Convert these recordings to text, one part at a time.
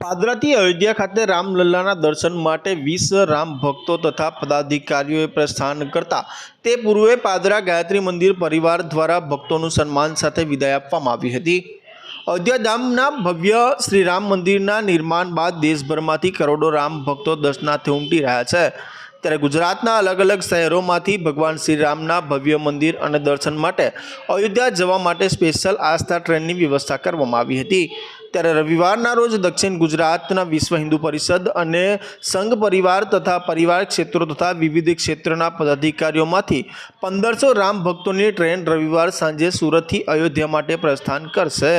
પાદરાથી અયોધ્યા ખાતે રામલલ્લાના દર્શન માટે વીસ રામ ભક્તો તથા પદાધિકારીઓએ પ્રસ્થાન કરતા. તે પૂર્વે પાદરા ગાયત્રી મંદિર પરિવાર દ્વારા ભક્તોનું સન્માન સાથે વિદાય આપવામાં આવી હતી. અયોધ્યા ધામના ભવ્ય શ્રી રામ મંદિરના નિર્માણ બાદ દેશભરમાંથી કરોડો રામ ભક્તો દર્શનાર્થે ઉમટી રહ્યા છે. ત્યારે ગુજરાતના અલગ અલગ શહેરોમાંથી ભગવાન શ્રી રામના ભવ્ય મંદિર અને દર્શન માટે અયોધ્યા જવા માટે સ્પેશિયલ આસ્થા ટ્રેનની વ્યવસ્થા કરવામાં આવી હતી. ત્યારે રવિવારના રોજ દક્ષિણ ગુજરાતના વિશ્વ હિન્દુ પરિષદ અને સંઘ પરિવાર તથા પરિવાર ક્ષેત્રો તથા વિવિધ ક્ષેત્રના પદાધિકારીઓમાંથી પંદરસો રામ ભક્તોની ટ્રેન રવિવાર સાંજે સુરતથી અયોધ્યા માટે પ્રસ્થાન કરશે.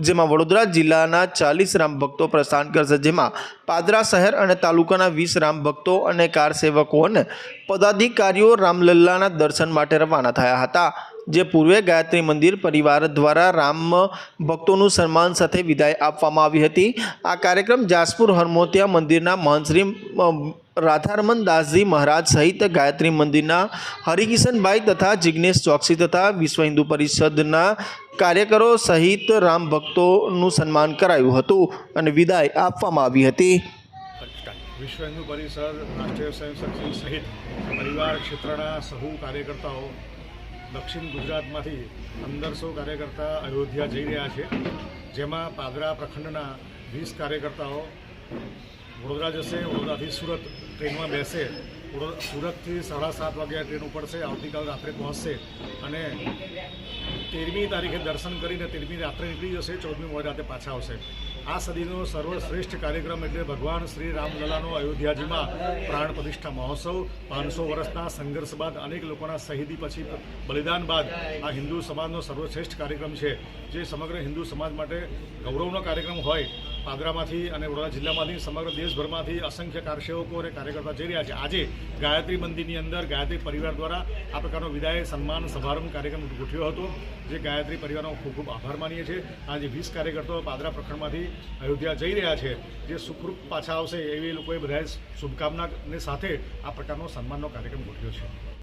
જેમાં વડોદરા જિલ્લાના ચાલીસ રામ ભક્તો પ્રસ્થાન કરશે. જેમાં પાદરા શહેર અને તાલુકાના વીસ રામ ભક્તો અને કાર સેવકો અને પદાધિકારીઓ રામલલ્લાના દર્શન માટે રવાના થયા હતા. જે પૂર્વે ગાયત્રી મંદિર પરિવાર દ્વારા રામ ભક્તોનું સન્માન સાથે વિદાય આપવામાં આવી હતી. આ કાર્યક્રમ જાસપુર હરમોતિયા મંદિરના મહંતશ્રી રાધારમન દાસજી મહારાજ સહિત ગાયત્રી મંદિરના હરિકિશનભાઈ તથા જિજ્ઞેશ ચોકસી તથા વિશ્વ હિન્દુ પરિષદના કાર્યકરો સહિત રામ ભક્તોનું સન્માન કરાયું હતું અને વિદાય આપવામાં આવી હતી. વિશ્વ હિન્દુ પરિષદ રાષ્ટ્રીય સ્વયંસેવક સહિત પરિવાર ક્ષેત્રના સહુ કાર્યકર્તાઓ દક્ષિણ ગુજરાતમાંથી પંદરસો કાર્યકર્તા અયોધ્યા જઈ રહ્યા છે. જેમાં પાદરા પ્રખંડના વીસ કાર્યકર્તાઓ વડોદરા જશે, વડોદરાથી સુરત ટ્રેનમાં બેસે. સુરતથી સાડા સાત વાગ્યા ટ્રેન ઉપડશે આવતીકાલ રાત્રે પહોંચશે. અને તેરમી તારીખે દર્શન કરીને તેરમી રાત્રે નીકળી જશે. ચૌદમી મોડી રાતે પાછા આવશે. આ સદીનો સર્વશ્રેષ્ઠ કાર્યક્રમ એટલે ભગવાન શ્રી રામલલાનો અયોધ્યાજીમાં પ્રાણ પ્રતિષ્ઠા મહોત્સવ. પાંચસો વર્ષના સંઘર્ષ બાદ અનેક લોકોના શહીદી પછી બલિદાન બાદ આ હિન્દુ સમાજનો સર્વશ્રેષ્ઠ કાર્યક્રમ છે. જે સમગ્ર હિન્દુ સમાજ માટે ગૌરવનો કાર્યક્રમ હોય પાદરામાંથી અને વડોદરા જિલ્લામાંથી સમગ્ર દેશભરમાંથી અસંખ્ય કારસેવકો અને કાર્યકર્તા જઈ રહ્યા છે. આજે ગાયત્રી મંદિરની અંદર ગાયત્રી પરિવાર દ્વારા આ પ્રકારનો વિદાય સન્માન સમારંભ કાર્યક્રમ ગોઠવ્યો હતો, જે ગાયત્રી પરિવારનો ખૂબ ખૂબ આભાર માનીએ છીએ. આજે વીસ કાર્યકર્તાઓ પાદરા પ્રખંડમાંથી અયોધ્યા જઈ રહ્યા છે, જે સુખરૂપ પાછા આવશે એવી લોકોએ બધાએ શુભકામનાને સાથે આ પ્રકારનો સન્માનનો કાર્યક્રમ ગોઠવ્યો છે.